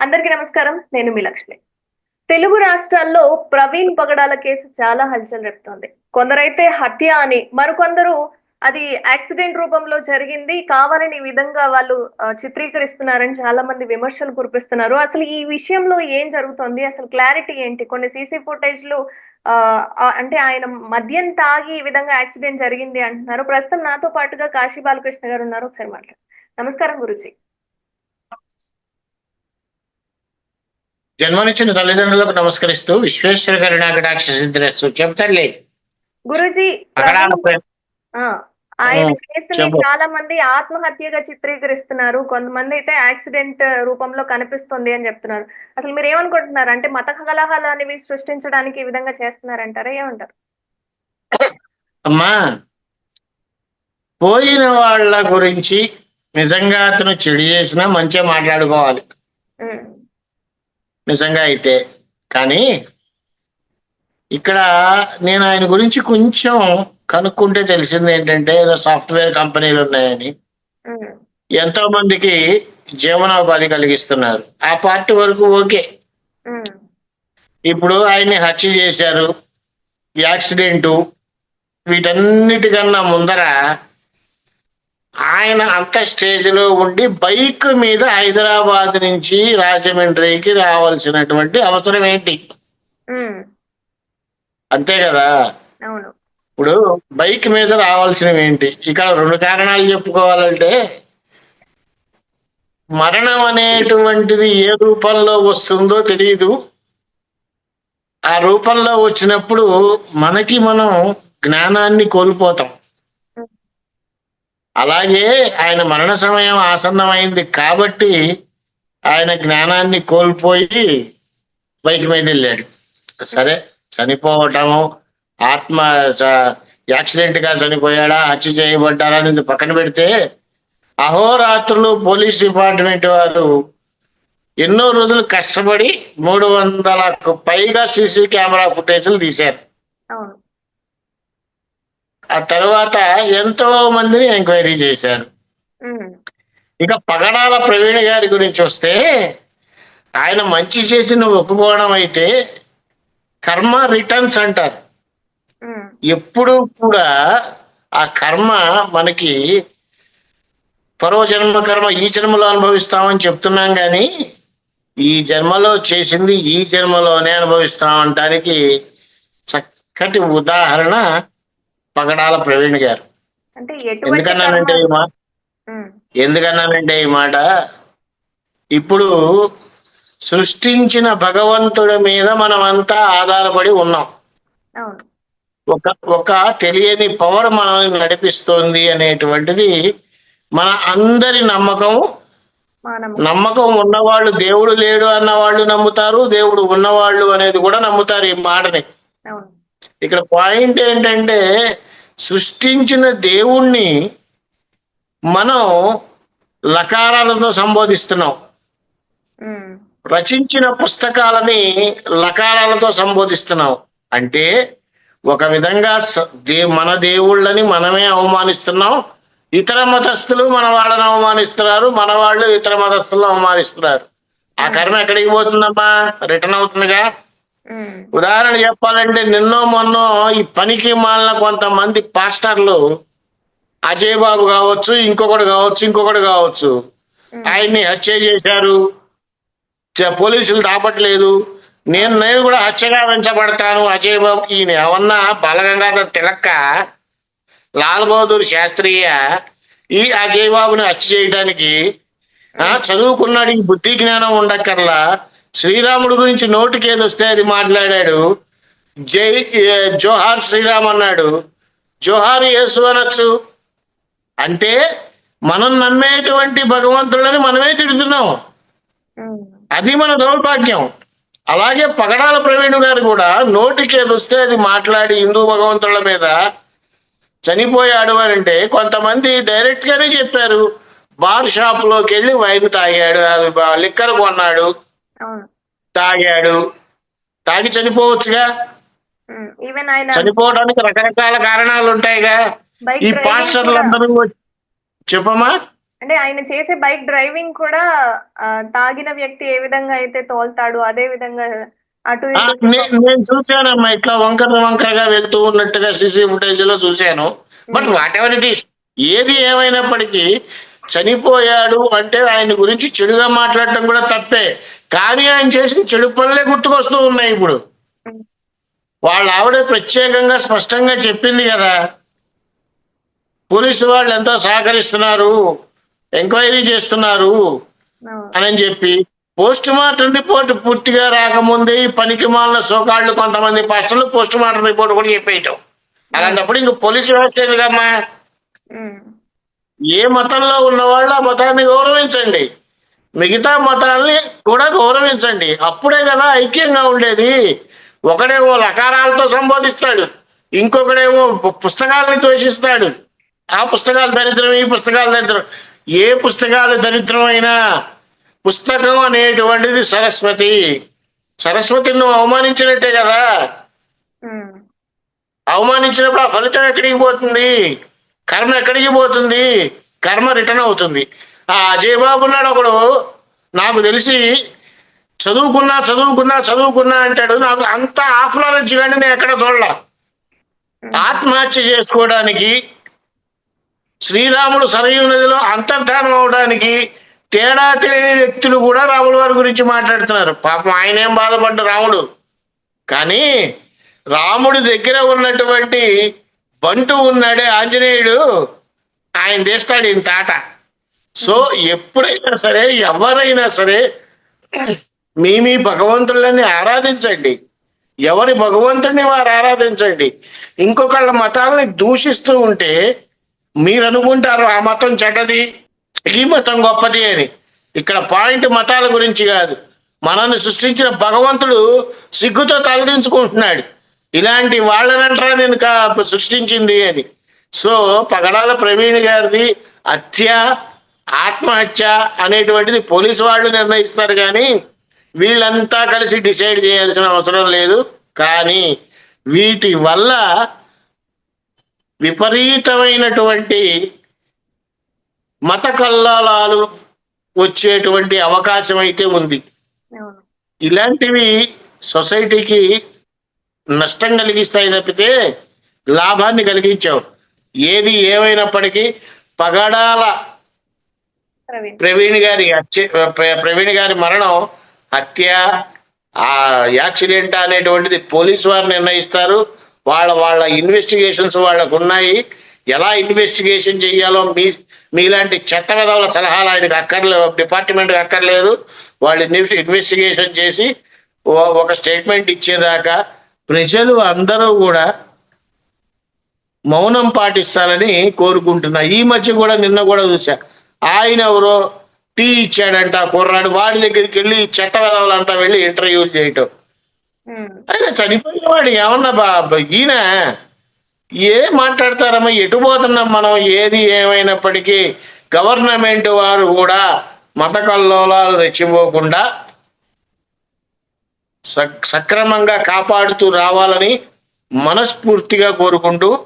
అందరికీ నమస్కారం నేను మీ లక్ష్మి. తెలుగు రాష్ట్రాల్లో ప్రవీణ్ పగడాల కేసు చాలా హల్చల్ రేపుతోంది. కొందరైతే హత్య అని మరికొందరు అది యాక్సిడెంట్ రూపంలో జరిగింది కావాలని విధంగా వాళ్ళు చిత్రీకరిస్తున్నారని చాలా మంది విమర్శలు కురిపిస్తున్నారు. అసలు ఈ విషయంలో ఏం జరుగుతోంది? అసలు క్లారిటీ ఏంటి? కొన్ని సీసీ ఫుటేజ్లు ఆ, అంటే ఆయన మద్యం తాగి ఈ విధంగా యాక్సిడెంట్ జరిగింది అంటున్నారు. ప్రస్తుతం నాతో పాటుగా కాశీ బాలకృష్ణ గారు ఉన్నారు. ఒకసారి మాట్లాడు. నమస్కారం గురుజీ. జన్మనిచ్చిన తల్లిదండ్రులకు నమస్కరిస్తూ విశ్వేశ్వర కరుణాకటాక్ష సిద్ధిరస్తు చెప్తారులే గురుజీ అక్కడ ఆయన కేసుని. చాలా మంది ఆత్మహత్యగా చిత్రీకరిస్తున్నారు. కొంతమంది అయితే యాక్సిడెంట్ రూపంలో కనిపిస్తుంది అని చెప్తున్నారు. అసలు మీరు ఏమనుకుంటున్నారు? అంటే మత కలహాలు అనేవి సృష్టించడానికి ఈ విధంగా చేస్తున్నారంటారా? ఏమంటారు? అమ్మా పోయిన వాళ్ళ గురించి నిజంగా అతను చెడు చేసినా మంచిగా మాట్లాడుకోవాలి. నిజంగా అయితే. కానీ ఇక్కడ నేను ఆయన గురించి కొంచెం కనుక్కుంటే తెలిసింది ఏంటంటే ఏదో సాఫ్ట్వేర్ కంపెనీలు ఉన్నాయని. ఎంతో మందికి జీవనోపాధి కలిగిస్తున్నారు. ఆ పార్టీ వరకు ఓకే. ఇప్పుడు ఆయన్ని హత్య చేశారు యాక్సిడెంటు వీటన్నిటికన్నా ముందర ఆయన అంత స్టేజ్లో ఉండి బైక్ మీద హైదరాబాద్ నుంచి రాజమండ్రికి రావాల్సినటువంటి అవసరం ఏంటి? అంతే కదా? ఇప్పుడు బైక్ మీద రావాల్సినవి ఏంటి? ఇక్కడ రెండు కారణాలు చెప్పుకోవాలంటే మరణం అనేటువంటిది ఏ రూపంలో వస్తుందో తెలియదు ఆ రూపంలో వచ్చినప్పుడు మనకి మనం జ్ఞానాన్ని కోల్పోతాం. అలాగే ఆయన మరణ సమయం ఆసన్నమైంది కాబట్టి ఆయన జ్ఞానాన్ని కోల్పోయి బైక్ మీద వెళ్ళాడు సరే చనిపోవటము ఆత్మ యాక్సిడెంట్గా చనిపోయాడా హత్య చేయబడ్డారా అనేది పక్కన పెడితే అహోరాత్రులు పోలీస్ డిపార్ట్మెంట్ వారు ఎన్నో రోజులు కష్టపడి మూడు వందలకు పైగా సీసీ కెమెరా ఫుటేజ్లు తీశారు. ఆ తర్వాత ఎంతో మందిని ఎంక్వైరీ చేశారు. ఇక పగడాల ప్రవీణ్ గారి గురించి వస్తే ఆయన మంచి చేసిన ఒప్పుకోవడం అయితే కర్మ రిటర్న్స్ అంటారు. ఎప్పుడు కూడా ఆ కర్మ మనకి పర్వజన్మ కర్మ ఈ జన్మలో అనుభవిస్తామని చెప్తున్నాం కానీ ఈ జన్మలో చేసింది ఈ జన్మలోనే అనుభవిస్తాం అనటానికి చక్కటి ఉదాహరణ పగడాల ప్రవీణ్ గారు. ఎందుకన్నానంటే ఈ మాట ఎందుకన్నానంటే ఈ మాట ఇప్పుడు సృష్టించిన భగవంతుడి మీద మనమంతా ఆధారపడి ఉన్నాం. ఒక ఒక తెలియని పవర్ మనల్ని నడిపిస్తోంది అనేటువంటిది మన అందరి నమ్మకం. నమ్మకం ఉన్నవాళ్ళు దేవుడు లేడు అన్న వాళ్ళు నమ్ముతారు దేవుడు ఉన్నవాళ్ళు అనేది కూడా నమ్ముతారు ఈ మాటని. ఇక్కడ పాయింట్ ఏంటంటే సృష్టించిన దేవుణ్ణి మనం లకారాలతో సంబోధిస్తున్నాం. రచించిన పుస్తకాలని లకారాలతో సంబోధిస్తున్నాం. అంటే ఒక విధంగా దే మన దేవుళ్ళని మనమే అవమానిస్తున్నాం. ఇతర మతస్థులు మన వాళ్ళని అవమానిస్తున్నారు. మన వాళ్ళు ఇతర మతస్థులను అవమానిస్తున్నారు. ఆ కర్మ ఎక్కడికి పోతుందమ్మా? రిటర్న్ అవుతుందిగా? ఉదాహరణ చెప్పాలంటే నిన్నో మొన్నో ఈ పనికి మాలిన కొంతమంది పాస్టర్లు అజయ్ బాబు కావచ్చు ఇంకొకటి కావచ్చు ఇంకొకటి కావచ్చు. ఆయన్ని హత్య చేశారు. పోలీసులు దాపట్లేదు. నేను నేను కూడా హత్యగా పెంచబడతాను అజయ్ బాబు ఈయన ఏమన్నా బాలగంగాధర్ తిలక్క? లాల్ బహదూర్ శాస్త్రీయ ఈ అజయ్ బాబుని హత్య చేయడానికి ఆ, చదువుకున్నాడు ఈ బుద్ధి జ్ఞానం ఉండక్కర్లా. శ్రీరాముడు గురించి నోటికి ఏదొస్తే అది మాట్లాడాడు. జై జోహార్ శ్రీరామ్ అన్నాడు. జోహార్ యేసు అనొచ్చు. అంటే మనం నమ్మేటువంటి భగవంతుడని మనమే తిడుతున్నాం. అది మన దౌర్భాగ్యం. అలాగే పగడాల ప్రవీణ్ గారు కూడా నోటికి ఏదొస్తే అది మాట్లాడి హిందూ భగవంతుల మీద చనిపోయాడు అని అంటే కొంతమంది డైరెక్ట్ గానే చెప్పారు. బార్ షాప్లోకి వెళ్ళి వైన్ తాగాడు అది బా- లిక్కర్ కొన్నాడు. తాగాడు. తాగి చనిపోవచ్చుగా. ఈవెన్ ఆయన చనిపోవడానికి రకరకాల కారణాలు ఉంటాయిగా. ఈ డ్రైవింగ్ పాస్టర్లు కూడా- అందరూ వచ్చి- చెప్పమ్మా. అంటే ఆయన చేసే బైక్ డ్రైవింగ్ కూడా తాగిన వ్యక్తి ఏ విధంగా అయితే తోల్తాడు అదే విధంగా అటు నేను చూశానమ్మా. ఇట్లా వంకర వంకరగా వెళ్తూ ఉన్నట్టుగా సీసీ ఫుటేజ్లో చూశాను. But whatever it is? ఏది ఏమైనప్పటికీ చనిపోయాడు అంటే ఆయన గురించి చెడుగా మాట్లాడటం కూడా తప్పే. కానీ ఆయన చేసిన చెడు పనులే గుర్తుకొస్తూ ఉన్నాయి ఇప్పుడు. వాళ్ళ ఆవిడ ప్రత్యేకంగా స్పష్టంగా చెప్పింది కదా. పోలీసు వాళ్ళు ఎంతో సహకరిస్తున్నారు ఎంక్వైరీ చేస్తున్నారు. అని చెప్పి పోస్ట్ మార్టం రిపోర్ట్ పూర్తిగా రాకముందే ఈ పనికి మాలిన సోకాళ్ళు కొంతమంది పర్సన్లు పోస్ట్ మార్టం రిపోర్ట్ కూడా చెప్పేయటం. అలాంటప్పుడు ఇంక పోలీసు వ్యవస్థ ఉమ్, ఏ మతంలో ఉన్న వాళ్ళు ఆ మతాన్ని గౌరవించండి. మిగతా మతాల్ని కూడా గౌరవించండి. అప్పుడే కదా ఐక్యంగా ఉండేది. ఒకడేమో లకారాలతో సంబోధిస్తాడు. ఇంకొకడేమో పుస్తకాలని ద్వేషిస్తాడు. ఆ పుస్తకాలు దరిద్రం ఈ పుస్తకాలు దరిద్రం. ఏ పుస్తకాలు దరిద్రం అయినా పుస్తకం అనేటువంటిది సరస్వతి. సరస్వతిని నువ్వు అవమానించినట్టే కదా. అవమానించినప్పుడు ఆ ఫలితం ఎక్కడికి పోతుంది? కర్మ ఎక్కడికి పోతుంది? కర్మ రిటర్న్ అవుతుంది. ఆ అజయ్ బాబు ఉన్నాడు ఒకడు. నాకు తెలిసి చదువుకున్నా చదువుకున్నా చదువుకున్నా అంటాడు. నాకు అంత ఆఫ్ నాలెడ్జ్ కానీ నేను ఎక్కడ చూడలా. ఆత్మహత్య చేసుకోవడానికి శ్రీరాముడు సరయు నదిలో అంతర్ధానం అవడానికి తేడా తెలియని వ్యక్తులు కూడా రాముల వారి గురించి మాట్లాడుతున్నారు. పాపం ఆయన ఏం బాధపడ్డ రాముడు. కానీ రాముడి దగ్గర ఉన్నటువంటి బంటు ఉన్నాడే ఆంజనేయుడు. ఆయన తీస్తాడు ఇంత ఆట సో ఎప్పుడైనా సరే ఎవరైనా సరే మీ మీ భగవంతులని ఆరాధించండి. ఎవరి భగవంతుడిని వారు ఆరాధించండి. ఇంకొకళ్ళ మతాలని దూషిస్తూ ఉంటే మీరు అనుకుంటారు ఆ మతం చెడ్డది ఈ మతం గొప్పది అని. ఇక్కడ పాయింట్ మతాల గురించి కాదు. మనల్ని సృష్టించిన భగవంతుడు సిగ్గుతో తలదించుకుంటున్నాడు. ఇలాంటి వాళ్ళనంటారా నేను సృష్టించింది అని. సో పగడాల ప్రవీణ్ గారిది అత్య ఆత్మహత్య అనేటువంటిది పోలీసు వాళ్ళు నిర్ణయిస్తారు కానీ వీళ్ళంతా కలిసి డిసైడ్ చేయాల్సిన అవసరం లేదు. కానీ వీటి వల్ల విపరీతమైనటువంటి మత కల్లాలు వచ్చేటువంటి అవకాశం అయితే ఉంది. ఇలాంటివి సొసైటీకి నష్టం కలిగిస్తాయి తప్పితే లాభాన్ని కలిగించావు. ఏది ఏమైనప్పటికీ పగడాల ప్రవీణ్. గారి హత్య ప్రవీణ్ గారి మరణం హత్య ఆ యాక్సిడెంట్ అనేటువంటిది పోలీస్ వారు నిర్ణయిస్తారు. వాళ్ళ వాళ్ళ ఇన్వెస్టిగేషన్స్ వాళ్ళకు ఉన్నాయి ఎలా ఇన్వెస్టిగేషన్ చేయాలో మీ మీలాంటి చట్ట విధాల సలహాలు ఆయనకు అక్కర్లేదు డిపార్ట్మెంట్కి అక్కర్లేదు. వాళ్ళు ఇన్వెస్టిగేషన్ చేసి ఒక స్టేట్మెంట్ ఇచ్చేదాకా ప్రజలు అందరూ కూడా మౌనం పాటిస్తారని కోరుకుంటున్నా. ఈ మధ్య కూడా నిన్న కూడా చూసా ఆయన ఎవరో టీ ఇచ్చాడంట కుర్రాడు వాడి దగ్గరికి వెళ్ళి చెత్త వెదవులంతా వెళ్ళి ఇంటర్వ్యూలు చేయటం. ఆయన చనిపోయేవాడు ఏమన్నా బా బా- ఈయన ఏ మాట్లాడతారమ్మా? ఎటు పోతున్నాం మనం? ఏది ఏమైనప్పటికీ గవర్నమెంట్ వారు కూడా మత కల్లోలాలు రెచ్చిపోకుండా సక్- సక్రమంగా కాపాడుతూ రావాలని మనస్ఫూర్తిగా కోరుకుంటూ